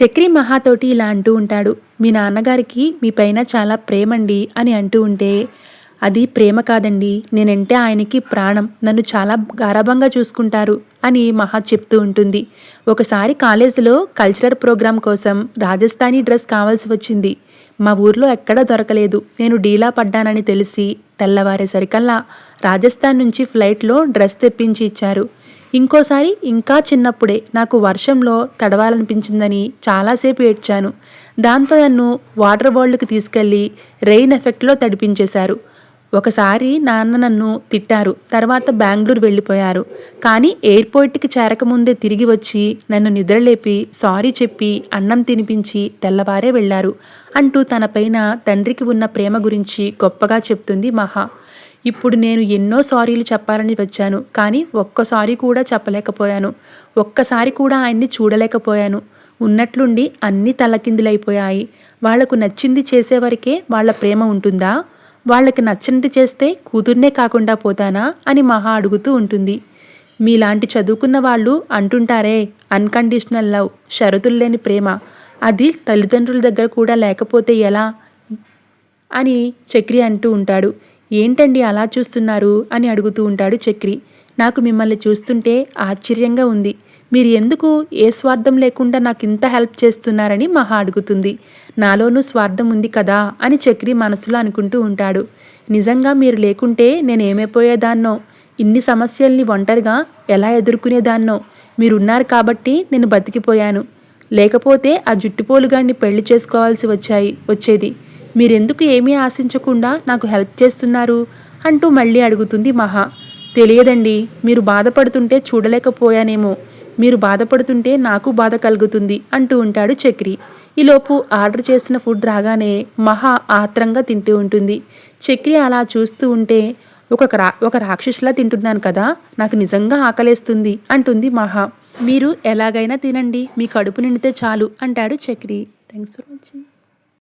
చక్రి మహాతోటి ఇలా అంటూ ఉంటాడు మీ నాన్నగారికి మీ పైన చాలా ప్రేమండి అని అంటూ ఉంటే అది ప్రేమ కాదండి నేనంటే ఆయనకి ప్రాణం నన్ను చాలా గారాభంగా చూసుకుంటారు అని మహా చెప్తూ ఉంటుంది. ఒకసారి కాలేజీలో కల్చరల్ ప్రోగ్రాం కోసం రాజస్థానీ డ్రెస్ కావాల్సి వచ్చింది. మా ఊర్లో ఎక్కడా దొరకలేదు నేను డీలా పడ్డానని తెలిసి తెల్లవారేసరికల్లా రాజస్థాన్ నుంచి ఫ్లైట్లో డ్రెస్ తెప్పించి ఇచ్చారు. ఇంకోసారి ఇంకా చిన్నప్పుడే నాకు వర్షంలో తడవాలనిపించిందని చాలాసేపు ఏడ్చాను. దాంతో నన్ను వాటర్ వరల్డ్కి తీసుకెళ్ళి రెయిన్ ఎఫెక్ట్లో తడిపించేశారు. ఒకసారి నాన్న నన్ను తిట్టారు. తర్వాత బెంగళూరు వెళ్ళిపోయారు. కానీ ఎయిర్పోర్ట్కి చేరకముందే తిరిగి వచ్చి నన్ను నిద్రలేపి సారీ చెప్పి అన్నం తినిపించి తెల్లవారే వెళ్ళారు అంటూ తన పైన తండ్రికి ఉన్న ప్రేమ గురించి గొప్పగా చెప్తుంది మహా. ఇప్పుడు నేను ఎన్నో సారీలు చెప్పాలని వచ్చాను కానీ ఒక్కసారి కూడా చెప్పలేకపోయాను. ఒక్కసారి కూడా ఆయన్ని చూడలేకపోయాను. ఉన్నట్లుండి అన్నీ తలకిందులైపోయాయి. వాళ్ళకు నచ్చింది చేసేవరకే వాళ్ళ ప్రేమ ఉంటుందా? వాళ్ళకి నచ్చినది చేస్తే కూతుర్నే కాకుండా పోతానా? అని మహా అడుగుతూ ఉంటుంది. మీలాంటి చదువుకున్న వాళ్ళు అంటుంటారే అన్కండిషనల్ లవ్ షరతులు లేని ప్రేమ. అది తల్లిదండ్రుల దగ్గర కూడా లేకపోతే ఎలా? అని చక్రి అంటూ ఉంటాడు. ఏంటండి అలా చూస్తున్నారు? అని అడుగుతూ ఉంటాడు చక్రి. నాకు మిమ్మల్ని చూస్తుంటే ఆశ్చర్యంగా ఉంది. మీరు ఎందుకు ఏ స్వార్థం లేకుండా నాకు ఇంత హెల్ప్ చేస్తున్నారని మహా అడుగుతుంది. నాలోనూ స్వార్థం ఉంది కదా? అని చక్రి మనసులో అనుకుంటూ ఉంటాడు. నిజంగా మీరు లేకుంటే నేను ఏమైపోయేదాన్నో ఇన్ని సమస్యల్ని ఒంటరిగా ఎలా ఎదుర్కొనేదాన్నో? మీరున్నారు కాబట్టి నేను బతికిపోయాను. లేకపోతే ఆ జుట్టుపోలుగాన్ని పెళ్ళి చేసుకోవాల్సి వచ్చాయి వచ్చేది. మీరెందుకు ఏమీ ఆశించకుండా నాకు హెల్ప్ చేస్తున్నారు? అంటూ మళ్ళీ అడుగుతుంది మహా. తెలియదండి మీరు బాధపడుతుంటే చూడలేకపోయానేమో. మీరు బాధపడుతుంటే నాకు బాధ కలుగుతుంది అంటూ ఉంటాడు చక్రి. ఈలోపు ఆర్డర్ చేసిన ఫుడ్ రాగానే మహా ఆత్రంగా తింటూ ఉంటుంది. చక్రి అలా చూస్తూ ఉంటే ఒక రా ఒక రాక్షసులా తింటున్నాను కదా నాకు నిజంగా ఆకలేస్తుంది అంటుంది మహా. మీరు ఎలాగైనా తినండి మీ కడుపు నిండితే చాలు అంటాడు చక్రి. Thanks for watching.